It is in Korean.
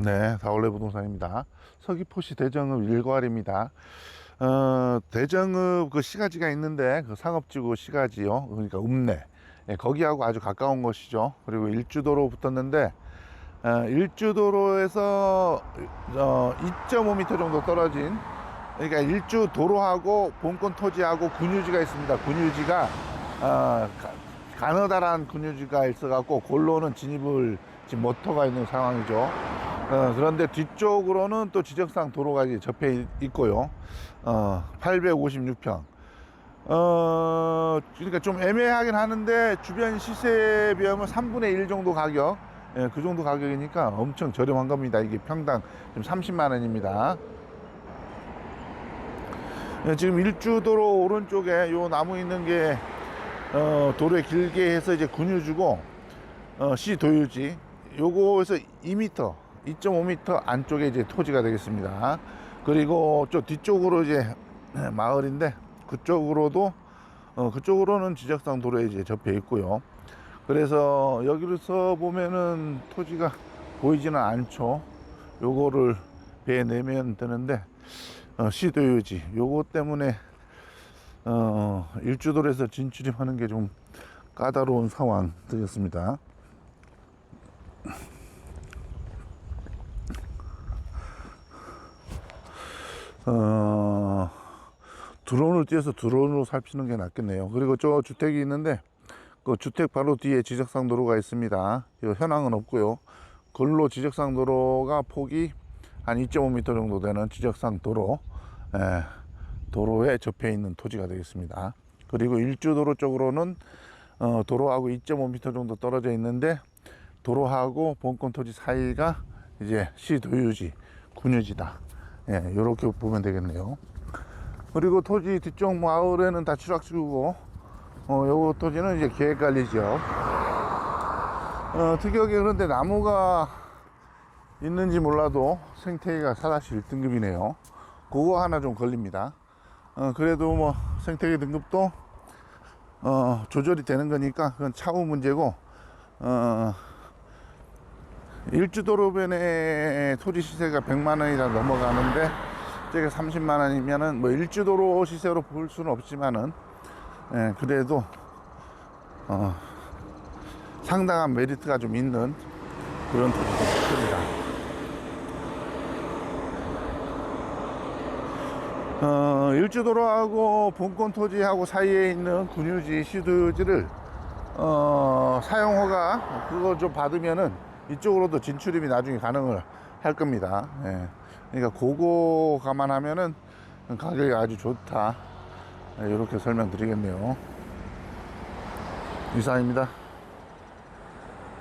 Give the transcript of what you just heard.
네, 다올레 부동산입니다. 서귀포시 대정읍 일과리입니다. 어, 대정읍 그 시가지가 있는데 그 상업지구 시가지요. 그러니까 읍내. 예, 거기하고 아주 가까운 곳이죠. 그리고 일주도로 붙었는데 어, 일주도로에서 어, 2.5m 정도 떨어진 그러니까 일주 도로하고 본권 토지하고 군유지가 있습니다. 군유지가 어, 가- 가느다란 군유지가 있어갖고 골로는 진입을 지금 모터가 있는 상황이죠. 어, 그런데 뒤쪽으로는 또 지적상 도로가 접해 있- 있고요. 어, 856평. 어, 그러니까 좀 애매하긴 하는데 주변 시세에 비하면 3분의 1 정도 가격. 예, 그 정도 가격이니까 엄청 저렴한 겁니다. 이게 평당 지금 30만 원입니다. 예, 지금 일주도로 오른쪽에 요 나무 있는 게 어, 도로에 길게 해서 이제 군유주고 어, 시 도유지 요거에서 2m 2.5m 안쪽에 이제 토지가 되겠습니다. 그리고 저 뒤쪽으로 이제 마을인데 그쪽으로도 어, 그쪽으로는 지적상 도로에 이제 접해 있고요. 그래서 여기서 보면은 토지가 보이지는 않죠. 요거를 배에 내면 되는데 어, 시도유지. 요거 때문에 어, 일주도에서 진출입하는 게 좀 까다로운 상황 되겠습니다. 어, 드론을 띄어서 드론으로 살피는 게 낫겠네요. 그리고 저 주택이 있는데 그 주택 바로 뒤에 지적상 도로가 있습니다. 이 현황은 없고요. 근로 지적상 도로가 폭이 한 2.5m 정도 되는 지적상 도로, 예, 도로에 접해 있는 토지가 되겠습니다. 그리고 일주도로 쪽으로는 어, 도로하고 2.5m 정도 떨어져 있는데 도로하고 본권 토지 사이가 이제 시도유지, 군유지다. 예, 이렇게 보면 되겠네요. 그리고 토지 뒤쪽 마을에는 다 추락지구고, 어, 요거 토지는 이제 계획관리 지역. 어, 특이하게 그런데 나무가 있는지 몰라도 생태계가 사다시 1등급이네요. 그거 하나 좀 걸립니다. 어, 그래도 뭐 생태계 등급도 어, 조절이 되는 거니까 그건 차후 문제고, 어, 일주도로변의 토지 시세가 100만 원이라 넘어가는데, 저게 30만 원이면은 뭐 일주도로 시세로 볼 수는 없지만은, 예, 그래도, 어, 상당한 메리트가 좀 있는 그런 토지가 있습니다. 어, 일주도로하고 본권 토지하고 사이에 있는 군유지, 시도유지를 어, 사용허가 그거 좀 받으면은 이쪽으로도 진출입이 나중에 가능을 할 겁니다. 예. 그러니까 그거 감안하면은 가격이 아주 좋다. 예, 이렇게 설명드리겠네요. 이상입니다.